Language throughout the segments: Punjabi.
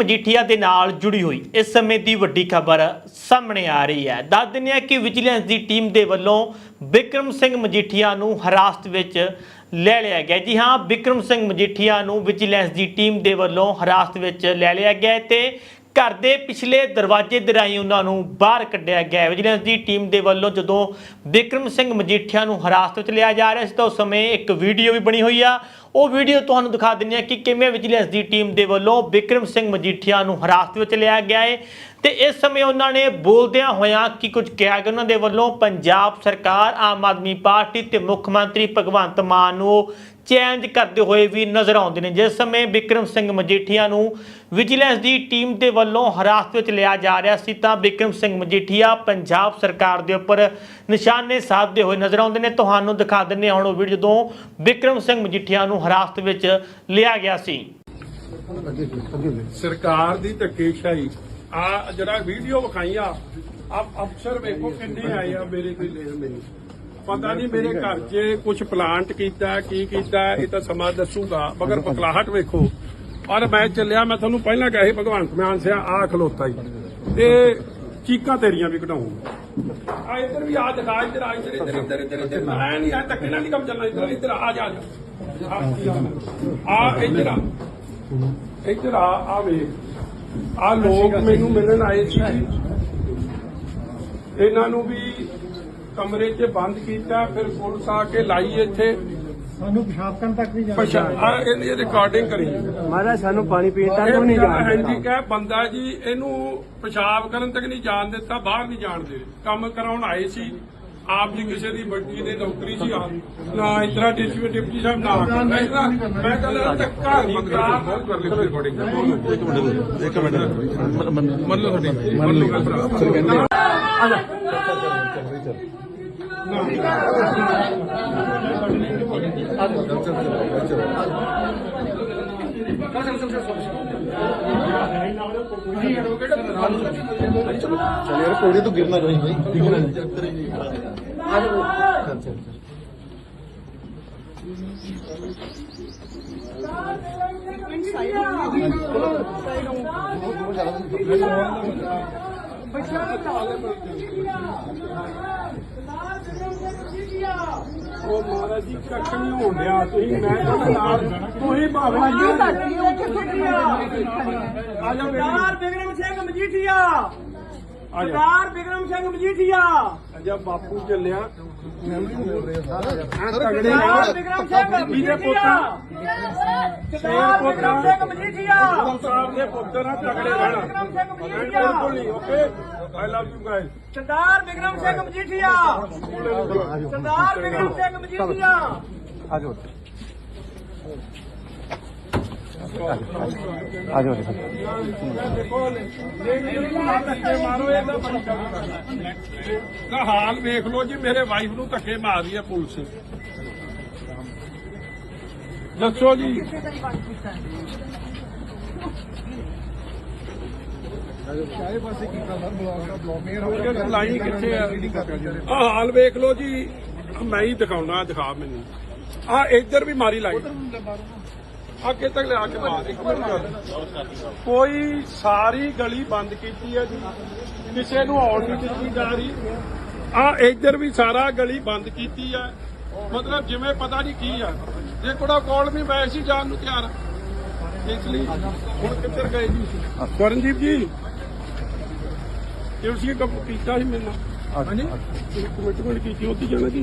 ਮਜੀਠੀਆ ਦੇ ਨਾਲ ਜੁੜੀ ਹੋਈ। ਇਸ ਸਮੇਂ ਦੀ ਵੱਡੀ ਖਬਰ ਸਾਹਮਣੇ ਆ ਰਹੀ ਹੈ। ਦੱਸ ਦਿੰਦੇ ਹਾਂ ਕਿ ਵਿਜੀਲੈਂਸ ਦੀ ਟੀਮ ਦੇ ਵੱਲੋਂ ਵਿਕਰਮ ਸਿੰਘ ਮਜੀਠੀਆ ਨੂੰ ਹਿਰਾਸਤ ਵਿੱਚ ਲੈ ਲਿਆ ਗਿਆ ਜੀ ਹਾਂ, ਵਿਕਰਮ ਸਿੰਘ ਮਜੀਠੀਆ ਨੂੰ ਵਿਜੀਲੈਂਸ ਦੀ ਟੀਮ ਦੇ ਵੱਲੋਂ ਹਿਰਾਸਤ ਵਿੱਚ ਲੈ ਲਿਆ ਗਿਆ ਹੈ ਤੇ ਘਰ ਦੇ ਪਿਛਲੇ ਦਰਵਾਜ਼ੇ ਦੇ ਰਾਹੀਂ ਉਹਨਾਂ ਨੂੰ ਬਾਹਰ ਕੱਢਿਆ ਗਿਆ ਵਿਜੀਲੈਂਸ ਦੀ ਟੀਮ ਦੇ ਵੱਲੋਂ ਜਦੋਂ ਵਿਕਰਮ ਸਿੰਘ ਮਜੀਠੀਆ ਨੂੰ ਹਿਰਾਸਤ ਵਿੱਚ ਲਿਆ ਜਾ ਰਿਹਾ ਸੀ ਤਾਂ ਉਸ ਸਮੇਂ ਇੱਕ ਵੀਡੀਓ ਵੀ ਬਣੀ ਹੋਈ ਆ। ਉਹ ਵੀਡੀਓ ਤੁਹਾਨੂੰ ਦਿਖਾ ਦਿੰਦੇ ਹਾਂ ਕਿ ਕਿਵੇਂ ਵਿਜੀਲੈਂਸ ਦੀ ਟੀਮ ਦੇ ਵੱਲੋਂ ਵਿਕਰਮ ਸਿੰਘ ਮਜੀਠੀਆ ਨੂੰ ਹਿਰਾਸਤ ਵਿੱਚ ਲਿਆ ਗਿਆ ਹੈ ਤੇ ਇਸ ਸਮੇਂ ਉਹਨਾਂ ਨੇ ਬੋਲਦਿਆਂ ਹੋਇਆਂ ਕਿ ਕੁਝ ਕਿਹਾ ਕਿ ਉਹਨਾਂ ਦੇ ਵੱਲੋਂ ਪੰਜਾਬ ਸਰਕਾਰ, ਆਮ ਆਦਮੀ ਪਾਰਟੀ ਤੇ ਮੁੱਖ ਮੰਤਰੀ ਭਗਵੰਤ ਮਾਨ ਨੂੰ ਚੇਂਜ ਕਰਦੇ ਹੋਏ ਵੀ ਨਜ਼ਰ ਆਉਂਦੇ ਨੇ। ਜਿਸ ਸਮੇਂ ਵਿਕਰਮ ਸਿੰਘ ਮਜੀਠੀਆ ਨੂੰ ਵਿਜੀਲੈਂਸ ਦੀ ਟੀਮ ਦੇ ਵੱਲੋਂ ਹਿਰਾਸਤ ਵਿੱਚ ਲਿਆ ਜਾ ਰਿਹਾ ਸੀ, ਤਾਂ ਵਿਕਰਮ ਸਿੰਘ ਮਜੀਠੀਆ ਪੰਜਾਬ ਸਰਕਾਰ ਦੇ ਉੱਪਰ ਨਿਸ਼ਾਨੇ ਸਾਧਦੇ ਹੋਏ ਨਜ਼ਰ ਆਉਂਦੇ ਨੇ। ਤੁਹਾਨੂੰ ਦਿਖਾ ਦਿੰਦੇ ਹਾਂ ਹੁਣ ਉਹ ਵੀਡੀਓ ਜਦੋਂ ਵਿਕਰਮ ਸਿੰਘ ਮਜੀਠੀਆ ਨੂੰ ਹਿਰਾਸਤ ਵਿੱਚ ਲਿਆ ਗਿਆ ਸੀ। ਸਰਕਾਰ ਦੀ ਧੱਕੇਸ਼ਾਹੀ। ਆ ਜਿਹੜਾ ਵੀਡੀਓ ਵਿਖਾਈ ਆ ਆ ਅਫਸਰ ਵੇਖੋ ਕਿੰਨੇ ਆਏ ਆ ਮੇਰੇ ਕੋਲ। ਲੈਣ ਮੈਨੂੰ ਪਤਾ ਨਹੀਂ ਮੇਰੇ ਘਰ 'ਚ ਕੁਝ ਪਲਾਂਟ ਕੀਤਾ, ਕੀ ਕੀਤਾ, ਇਹ ਤਾਂ ਸਮਾਂ ਦੱਸੂਗਾ, ਮਗਰ ਪਕਲਾਹਟ ਵੇਖੋ। ਔਰ ਮੈਂ ਚੱਲਿਆ, ਮੈਂ ਤੁਹਾਨੂੰ ਪਹਿਲਾਂ ਕਿਹਾ ਸੀ, ਭਗਵੰਤ ਮਾਨ ਸਿਆ ਆ ਖਲੋਤਾ ਹੀ ਤੇ ਚੀਕਾਂ ਤੇਰੀਆਂ ਵੀ ਕਢਾਉਂਗਾ ਆ ਇੱਧਰ ਵੀ ਆ ਦਿਖਾ ਇੱਧਰ ਆ ਇੱਧਰ ਇੱਧਰ। ਇੱਧਰ ਇੱਧਰ ਇੱਧਰ। ਮੈਂ ਨਹੀਂ ਆ ਧੱਕੇ ਨਾਲ ਨਹੀਂ ਕੰਮ ਚੱਲਣਾ ਇੱਧਰ ਇੱਧਰ ਆ ਜਾ ਆ ਜਾ। ਆ ਇੱਧਰ ਆ। ਇੱਧਰ ਆ ਆ ਵੇਖ। ਆ ਲੋਕ ਮੈਨੂੰ ਮਿਲਣ ਆਏ ਸੀ ਇਹਨਾਂ ਨੂੰ ਵੀ ਕਮਰੇ 'ਚ ਬੰਦ ਕੀਤਾ ਫਿਰ ਪੁਲਿਸ ਆ ਕੇ ਲਾਈ ਇੱਥੇ। ਸਾਨੂੰ ਪਿਸ਼ਾਬ ਕਰਨ ਤੱਕ ਨਹੀਂ ਜਾਣਾ ਪਛਾ ਆ ਇਹਦੀ ਰਿਕਾਰਡਿੰਗ ਕਰੀ ਮਹਾਰਾਜ ਸਾਨੂੰ ਪਾਣੀ ਪੀਣ ਤੱਕ ਵੀ ਨਹੀਂ ਜਾਣ ਹੈਂਡੀਕੈਪ ਬੰਦਾ ਜੀ ਇਹਨੂੰ ਪਿਸ਼ਾਬ ਕਰਨ ਤੱਕ ਨਹੀਂ ਜਾਣ ਦਿੱਤਾ ਬਾਹਰ ਨਹੀਂ ਜਾਣ ਦੇ ਕੰਮ ਕਰਾਉਣ ਆਏ ਸੀ। ਆਪ ਜੀ ਕਿਸੇ ਦੀ ਵੱਡੀ ਦੇ ਨੌਕਰੀ ਸੀ ਆ। ਨਾ ਇਤਰਾ ਡਿਪਟੀ ਡਿਪਟੀ ਸਾਹਿਬ ਨਾ ਮੈਂ ਕਹਿੰਦਾ ਧੱਕਾ ਰਿਕਾਰਡਿੰਗ ਇੱਕ ਮਿੰਟ ਮੰਨ ਲਓ ਤੁਹਾਡੀ। ਮੰਨ ਲਓ। ਗੱਲ। ਭਰਾ चल यार कोड़े तो गिरना नहीं भाई दिखना नहीं ਉਹ ਮਹਾਰਾਜ ਜੀ ਕੱਖ ਨਹੀਂ ਹੋਣ ਡਿਆ। ਤੁਸੀਂ ਮੈਂ ਤੁਹਾਡੇ ਨਾਲ ਤੁਸੀਂ ਭਾਵੇਂ ਆ ਜਾ ਸਿੰਘ ਮਜੀਠੀਆ ਆ ਜਾ। ਸਰਦਾਰ ਬਿਕਰਮ ਸਿੰਘ ਮਜੀਠੀਆ। ਅਜਾ ਬਾਪੂ ਚੱਲਿਆ। ਆ ਤਗੜੇ ਸਰਦਾਰ ਬਿਕਰਮ ਸਿੰਘ ਮਜੀਠੀਆ। ਪੁੱਤ ਸਰਦਾਰ ਬਿਕਰਮ ਸਿੰਘ ਮਜੀਠੀਆ। ਸਾਹਿਬ ਦੇ ਪੁੱਤਰ ਆ ਤਗੜੇ ਰਹਿਣਾ। ਬਿਲਕੁਲ ਨਹੀਂ okay? I love you guys Sardar Bikram Singh Majithia. Sardar Bikram Singh Majithia. ਮਾਰੋ ਇਹਦਾ ਬੜੀ ਨਾ ਹਾਲ ਵੇਖ ਲਓ ਜੀ, ਮੇਰੇ ਵਾਈਫ ਨੂੰ ਧੱਕੇ ਮਾਰ ਰਹੀ ਹੈ ਪੁਲਿਸ। ਦੱਸੋ ਜੀ। ਲਾਈ ਕਿੱਥੇ ਆ? ਆ ਹਾਲ ਵੇਖ ਲਓ ਜੀ, ਮੈਂ ਹੀ ਦਿਖਾਉਣਾ ਦਿਖਾ ਮੈਨੂੰ। ਆ ਇੱਧਰ ਵੀ ਮਾਰੀ ਲਾਈ ਅੱਗੇ ਤੱਕ ਲਿਆ ਕੇ ਮਾਰ ਇੱਕ ਮਿੰਟ। ਕੋਈ ਸਾਰੀ ਗਲੀ ਬੰਦ ਕੀਤੀ ਹੈ ਜੀ। ਕਿਸੇ ਨੂੰ ਆਉਣ ਨਹੀਂ ਦਿੱਤੀ ਜਾ ਰਹੀ। ਆ ਇੱਧਰ ਵੀ ਸਾਰਾ ਗਲੀ ਬੰਦ ਕੀਤੀ ਹੈ। ਮਤਲਬ ਜਿਵੇਂ ਪਤਾ ਨਹੀਂ ਕੀ ਆ। ਜੇ ਕੋੜਾ ਕੋਲ ਵੀ ਮੈਂ ਸੀ ਜਾਣ ਨੂੰ ਤਿਆਰ। ਇਸ ਲਈ ਹੁਣ ਕਿੱਧਰ ਗਏ ਜੀ? ਕਰਨਜੀਤ ਜੀ ਤੇ ਉਸੇ ਕੰਮ ਕੀਤਾ ਸੀ ਮੇਰੇ ਨਾਲ। ਹਾਂਜੀ? ਕਮਿਟਮੈਂਟ ਕੀਤੀ ਉੱਥੇ ਜਾਣਾ ਜੀ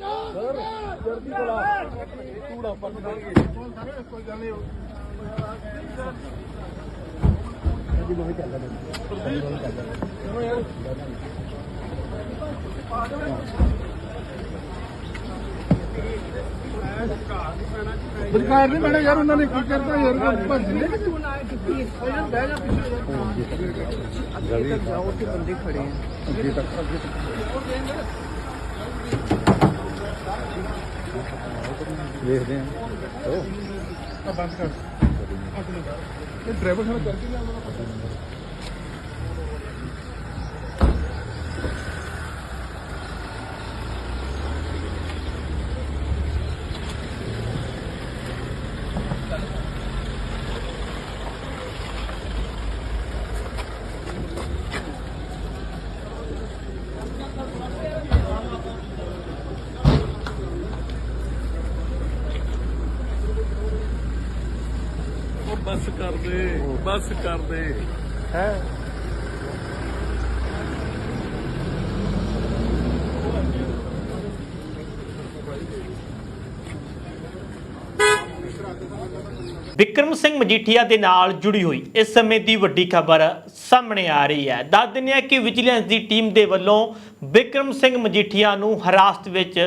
ਸਰ ਨਹੀਂ ਜੀ ਮੈਂ ਚੱਲਦਾ ਮੈਂ ਚੱਲਦਾ ਚਲੋ ਯਾਰ ਪਾ ਦੇ ਨੇ ਕੀ ਕਰਤਾ ਯਾਰ ਭੱਜ ਨੇ ਯਾਰ ਜਾ ਪਿੱਛੇ ਅੱਗੇ ਤੱਕ ਜਾਓ ਤੇ ਬੰਦੇ ਖੜੇ ਆ ਅੱਗੇ ਤੱਕ ਅੱਗੇ ਤੱਕ। ਦੇਖਦੇ ਆ। ਉਹ ਬੰਦ ਕਰ। ਇਹ ਡਰਾਈਵਰ ਸਾਡਾ ਕਰਕੇ ਲਿਆ ਉਹ ਬੱਸ ਕਰ ਦੇ ਬੱਸ ਕਰ ਦੇ। ਹੈ। ਵਿਕਰਮ ਸਿੰਘ ਮਜੀਠੀਆ ਦੇ ਨਾਲ ਜੁੜੀ ਹੋਈ ਇਸ ਸਮੇਂ ਦੀ ਵੱਡੀ ਖਬਰ ਸਾਹਮਣੇ ਆ ਰਹੀ ਹੈ। ਦੱਸ ਦਿੰਦੇ ਹਾਂ ਕਿ ਵਿਜੀਲੈਂਸ ਦੀ ਟੀਮ ਦੇ ਵੱਲੋਂ ਵਿਕਰਮ ਸਿੰਘ ਮਜੀਠੀਆ ਨੂੰ ਹਿਰਾਸਤ ਵਿੱਚ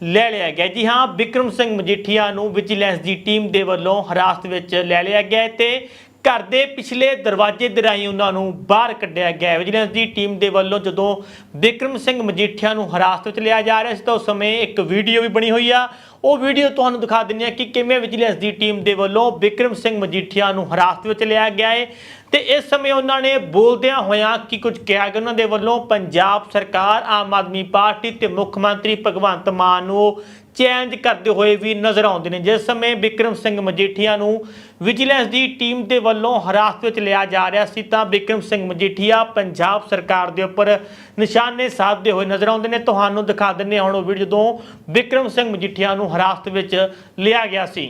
ਲੈ ਲਿਆ ਗਿਆ ਜੀ ਹਾਂ, ਵਿਕਰਮ ਸਿੰਘ ਮਜੀਠੀਆ ਨੂੰ ਵਿਜੀਲੈਂਸ ਦੀ ਟੀਮ ਦੇ ਵੱਲੋਂ ਹਿਰਾਸਤ ਵਿੱਚ ਲੈ ਲਿਆ ਗਿਆ ਹੈ ਤੇ ਘਰ ਦੇ ਪਿਛਲੇ ਦਰਵਾਜ਼ੇ ਦੇ ਰਾਹੀਂ ਉਹਨਾਂ ਨੂੰ ਬਾਹਰ ਕੱਢਿਆ ਗਿਆ ਵਿਜੀਲੈਂਸ ਦੀ ਟੀਮ ਦੇ ਵੱਲੋਂ ਜਦੋਂ ਵਿਕਰਮ ਸਿੰਘ ਮਜੀਠੀਆ ਨੂੰ ਹਿਰਾਸਤ ਵਿੱਚ ਲਿਆ ਜਾ ਰਿਹਾ ਸੀ ਤਾਂ ਉਸ ਸਮੇਂ ਇੱਕ ਵੀਡੀਓ ਵੀ ਬਣੀ ਹੋਈ ਆ। ਉਹ ਵੀਡੀਓ ਤੁਹਾਨੂੰ ਦਿਖਾ ਦਿੰਦੇ ਆ ਕਿ ਕਿਵੇਂ ਵਿਜੀਲੈਂਸ ਦੀ ਟੀਮ ਦੇ ਵੱਲੋਂ ਵਿਕਰਮ ਸਿੰਘ ਮਜੀਠੀਆ ਨੂੰ ਹਿਰਾਸਤ ਵਿੱਚ ਲਿਆ ਗਿਆ ਹੈ ਤੇ ਇਸ ਸਮੇਂ ਉਹਨਾਂ ਨੇ ਬੋਲਦਿਆਂ ਹੋਇਆਂ ਕਿ ਕੁਝ ਕਿਹਾ ਕਿ ਉਹਨਾਂ ਦੇ ਵੱਲੋਂ ਪੰਜਾਬ ਸਰਕਾਰ, ਆਮ ਆਦਮੀ ਪਾਰਟੀ ਤੇ ਮੁੱਖ ਮੰਤਰੀ ਭਗਵੰਤ ਮਾਨ ਨੂੰ ਉਹ ਕਰਦੇ ਹੋਏ ਵੀ ਨਜ਼ਰ ਆਉਂਦੇ ਨੇ। ਜਿਸ ਸਮੇਂ ਵਿਕਰਮ ਸਿੰਘ ਮਜੀਠੀਆ ਨੂੰ ਵਿਜੀਲੈਂਸ ਦੀ ਟੀਮ ਦੇ ਵੱਲੋਂ ਹਿਰਾਸਤ ਵਿੱਚ ਲਿਆ ਜਾ ਰਿਹਾ ਸੀ ਤਾਂ ਵਿਕਰਮ ਸਿੰਘ ਮਜੀਠੀਆ ਪੰਜਾਬ ਸਰਕਾਰ ਦੇ ਉੱਪਰ ਨਿਸ਼ਾਨੇ ਸਾਧਦੇ ਹੋਏ ਨਜ਼ਰ ਆਉਂਦੇ ਨੇ। ਤੁਹਾਨੂੰ ਦਿਖਾ ਦਿੰਦੇ ਹੁਣ ਉਹ ਵੀਡੀਓ ਜਦੋਂ ਵਿਕਰਮ ਸਿੰਘ ਮਜੀਠੀਆ ਨੂੰ ਹਿਰਾਸਤ ਵਿੱਚ ਲਿਆ ਗਿਆ ਸੀ।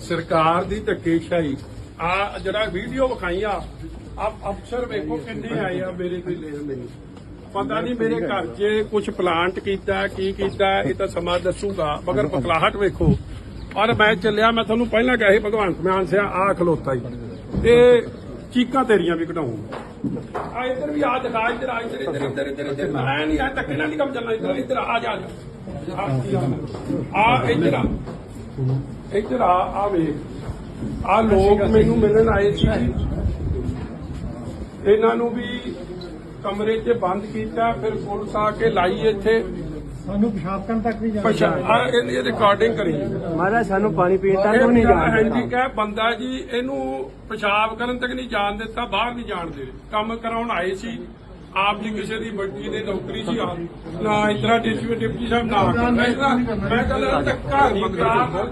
ਸਰਕਾਰ ਦੀ ਧੱਕੇਸ਼ਾਹੀ। ਆ ਜਿਹੜਾ ਵੀਡੀਓ ਵਿਖਾਈ ਆ ਅਫਸਰ ਵੇਖੋ ਕਿੰਨੇ ਆਏ ਆ ਮੇਰੇ ਕੋਈ ਲੈਣ ਮੈਨੂੰ ਪਤਾ ਨਹੀਂ ਮੇਰੇ ਘਰ 'ਚ ਕੁਝ ਪਲਾਂਟ ਕੀਤਾ ਕੀ ਕੀਤਾ ਇਹ ਤਾਂ ਸਮਾਂ ਦੱਸੂਗਾ ਮਗਰ ਬਕਲਾਹਟ ਵੇਖੋ। ਔਰ ਮੈਂ ਚੱਲਿਆ ਮੈਂ ਤੁਹਾਨੂੰ ਪਹਿਲਾਂ ਕਿਹਾ ਸੀ ਭਗਵੰਤ ਮਾਨ ਸਿਆ ਆ ਖਲੋਤਾ ਹੀ। ਤੇ ਚੀਕਾਂ ਤੇਰੀਆਂ ਵੀ ਕਢਾਉਂਗਾ ਆ ਇੱਧਰ ਵੀ ਆ ਦਿਖਾ ਇੱਧਰ ਆ ਇੱਧਰ ਇੱਧਰ। ਇੱਧਰ ਇੱਧਰ ਇੱਧਰ। ਮੈਂ ਨਹੀਂ ਆ ਨਾਲ ਨਹੀਂ ਕੰਮ ਚੱਲਣਾ ਇੱਧਰ ਇੱਧਰ ਆ ਜਾ। ਆ ਇੱਧਰ ਆ। ਇੱਧਰ ਆ ਆ ਵੇਖ। ਆ ਲੋਕ ਮੈਨੂੰ ਮਿਲਣ ਆਏ ਸੀ। ਇਹਨਾਂ ਨੂੰ ਵੀ ਕਮਰੇ 'ਚ ਬੰਦ ਕੀਤਾ ਫਿਰ ਪੁਲਿਸ ਆ ਕੇ ਲਾਈ ਇੱਥੇ। ਸਾਨੂੰ ਪਿਸ਼ਾਬ ਕਰਨ ਤੱਕ ਵੀ ਜਾਣਾ ਪਛਾ ਆ ਇਹਦੀ ਰਿਕਾਰਡਿੰਗ ਕਰੀ। ਮਹਾਰਾਜ ਸਾਨੂੰ ਪਾਣੀ ਪੀਣ ਤੱਕ ਵੀ ਨਹੀਂ ਜਾਣ ਦਿੰਦਾ। ਹੈਂਡੀਕੈਪ ਬੰਦਾ ਜੀ ਇਹਨੂੰ ਪਿਸ਼ਾਬ ਕਰਨ ਤੱਕ ਨਹੀਂ ਜਾਣ ਦਿੱਤਾ ਬਾਹਰ ਨਹੀਂ ਜਾਣ ਦੇ ਕੰਮ ਕਰਾਉਣ ਆਏ ਸੀ। ਆਪ ਜੀ ਕਿਸੇ ਦੀ ਵੱਡੀ ਦੇ ਨੌਕਰੀ ਸੀ ਆ। ਨਾ ਇਤਰਾ ਡਿਪਟੀ ਡਿਪਟੀ ਸਾਹਿਬ ਨਾ ਮੈਂ ਕਹਿੰਦਾ ਧੱਕਾ ਨਹੀਂ ਕਰਾ